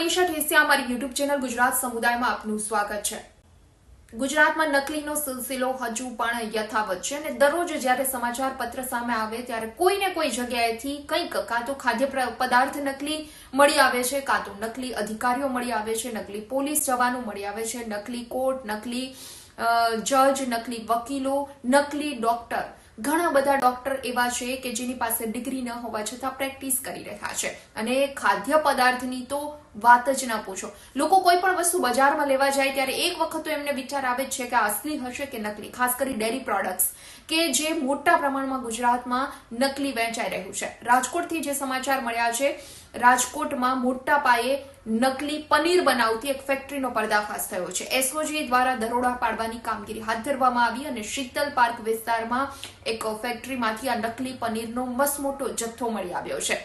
મનીષા ઠેસિયા અમારી YouTube channel Gujarat સમુદાયમાં આપનું સ્વાગત છે. ગુજરાતમાં નકલીનો સિલસિલો હજુ પણ યથાવત છે અને દરરોજ જ્યારે સમાચાર પત્ર સામે આવે ત્યારે કોઈ ને કોઈ જગ્યાએથી કંઈક કાં તો ખાદ્ય પદાર્થ નકલી મળી આવે છે, કાં તો નકલી અધિકારીઓ મળી આવે છે, નકલી પોલીસ જવાનો મળી આવે છે, નકલી કોર્ટ, નકલી જજ, નકલી વકીલો, નકલી ડોક્ટર. ઘણા બધા ડોક્ટર એવા છે કે જેની પાસે ડિગ્રી ન હોવા છતાં પ્રેક્ટિસ કરી રહ્યા છે. અને ખાદ્ય પદાર્થની તો વાત જ ના પૂછો. લોકો કોઈ પણ વસ્તુ બજારમાં લેવા જાય ત્યારે એક વખત તો એમને વિચાર આવે છે કે અસલી હશે કે નકલી, ખાસ કરી ડેરી પ્રોડક્ટ્સ, કે જે મોટા પ્રમાણમાં ગુજરાતમાં નકલી વેચાઈ રહ્યું છે. રાજકોટથી જે સમાચાર મળ્યા છે રાજકોટમાં મોટા પાયે નકલી પનીર બનાવતી એક ફેક્ટરીનો પર્દાફાશ થયો છે. એસઓજી દ્વારા દરોડા પાડવાની કામગીરી હાથ ધરવામાં આવી અને શીતલ પાર્ક વિસ્તારમાં એક ફેક્ટરીમાંથી આ નકલી પનીરનો મસમોટો જથ્થો મળી આવ્યો છે.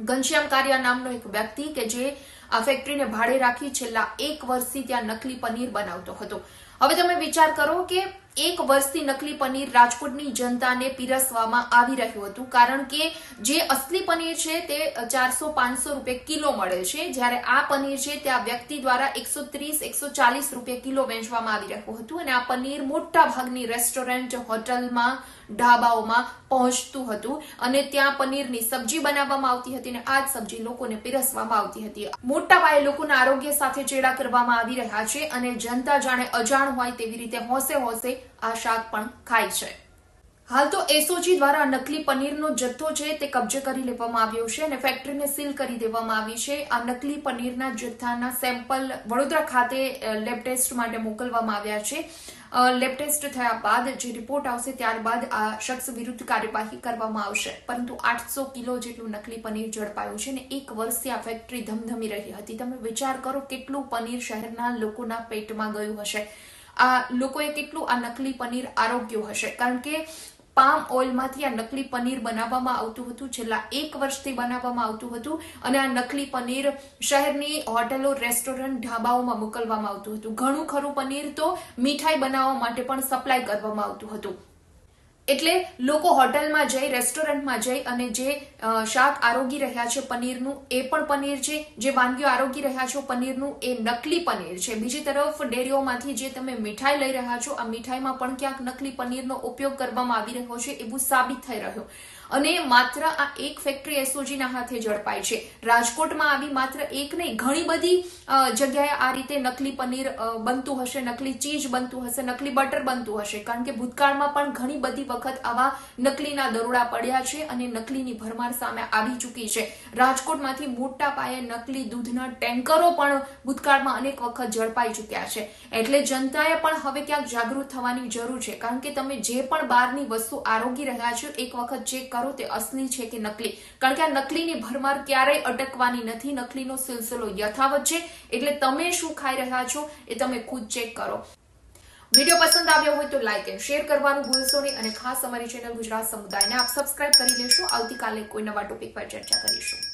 ઘનશ્યામ કારિયા નામનો એક વ્યક્તિ કે જે આ ફેક્ટરીને ભાડે રાખી છેલ્લા એક વર્ષથી ત્યાં નકલી પનીર બનાવતો હતો. હવે તમે વિચાર કરો કે એક વર્ષથી નકલી પનીર રાજકોટની જનતાને પીરસવામાં આવી રહ્યું હતું. કારણ કે જે અસલી પનીર છે તે ચારસો પાંચસો રૂપિયા કિલો મળે છે. જ્યારે આ પનીર છે તે આ વ્યક્તિ દ્વારા એકસો ત્રીસ, એકસો ચાલીસ રૂપિયા કિલો વેચવામાં આવી રહ્યું હતું અને આ પનીર મોટા ભાગની રેસ્ટોરન્ટ, હોટલમાં, ઢાબાઓમાં પહોંચતું હતું અને ત્યાં પનીરની સબ્જી બનાવવામાં આવતી હતી અને આ જ સબ્જી લોકોને પીરસવામાં આવતી હતી. મોટા પાયે લોકોના આરોગ્ય સાથે ચેડા કરવામાં આવી રહ્યા છે અને જનતા જાણે અજાણ હોય તેવી રીતે હોંશે હોશે આ શાક પણ ખાય છે. હાલ તો એસઓજી દ્વારા નકલી પનીરનો જથ્થો છે તે કબજે કરી લેવામાં આવ્યો છે અને ફેક્ટરીને સીલ કરી દેવામાં આવી છે. આ નકલી પનીરના જથ્થાના સેમ્પલ વડોદરા ખાતે લેબ ટેસ્ટ માટે મોકલવામાં આવ્યા છે. લેબ ટેસ્ટ થયા બાદ જે રિપોર્ટ આવશે ત્યારબાદ આ શખ્સ વિરુદ્ધ કાર્યવાહી કરવામાં આવશે. પરંતુ આઠસો કિલો જેટલું નકલી પનીર ઝડપાયું છે અને એક વર્ષથી આ ફેક્ટરી ધમધમી રહી હતી. તમે વિચાર કરો કેટલું પનીર શહેરના લોકોના પેટમાં ગયું હશે. આ લોકોએ કેટલું આ નકલી પનીર આરોગ્યું હશે? કારણ કે પામ ઓઇલમાંથી આ નકલી પનીર બનાવવામાં આવતું હતું, છેલ્લા એક વર્ષથી બનાવવામાં આવતું હતું અને આ નકલી પનીર શહેરની હોટલો, રેસ્ટોરન્ટ ઢાબાઓમાં મોકલવામાં આવતું હતું. ઘણું ખરું પનીર તો મીઠાઈ બનાવવા માટે પણ સપ્લાય કરવામાં આવતું હતું. એટલે લોકો હોટલમાં જઈ, રેસ્ટોરન્ટમાં જઈ અને જે શાક આરોગી રહ્યા છે પનીરનું, એ પણ પનીર છે. જે વાનગીઓ આરોગી રહ્યા છો પનીરનું, એ નકલી પનીર છે. બીજી તરફ ડેરીઓમાંથી જે તમે મીઠાઈ લઈ રહ્યા છો, આ મીઠાઈમાં પણ ક્યાંક નકલી પનીરનો ઉપયોગ કરવામાં આવી રહ્યો છે, એવું સાબિત થઈ રહ્યું. અને માત્ર આ એક ફેક્ટરી એસઓજીના હાથે ઝડપાય છે. રાજકોટમાં આવી માત્ર એક નહીં, ઘણી બધી જગ્યાએ આ રીતે નકલી પનીર બનતું હશે, નકલી ચીઝ બનતું હશે, નકલી બટર બનતું હશે. કારણ કે ભૂતકાળમાં પણ ઘણી બધી વખત આવા નકલીના દરોડા પડ્યા છે અને નકલીની ભરમાર સામે આવી ચૂકી છે. રાજકોટમાંથી મોટા પાયે નકલી દૂધના ટેન્કરો પણ ભૂતકાળમાં અનેક વખત ઝડપાઈ ચૂક્યા છે. એટલે જનતાએ પણ હવે ક્યાંક જાગૃત થવાની જરૂર છે. કારણ કે તમે જે પણ બહારની વસ્તુ આરોગી રહ્યા છો, એક વખત ચેક કરો તે અસલી છે કે નકલી? કારણ કે આ નકલીની ભરમાર ક્યારેય અટકવાની નથી. નકલીનો સિલસિલો યથાવત છે. એટલે તમે શું ખાઈ રહ્યા છો એ તમે ખુદ ચેક કરો. વીડિયો પસંદ આવ્યો હોય તો લાઇક એન્ડ શેર કરવાનું ભૂલશો નહીં. અને ખાસ અમારી ચેનલ ગુજરાત સમુદાયને આપ સબસ્ક્રાઇબ કરી લેશો. આવતીકાલે કોઈ નવા ટોપિક પર ચર્ચા કરીશું.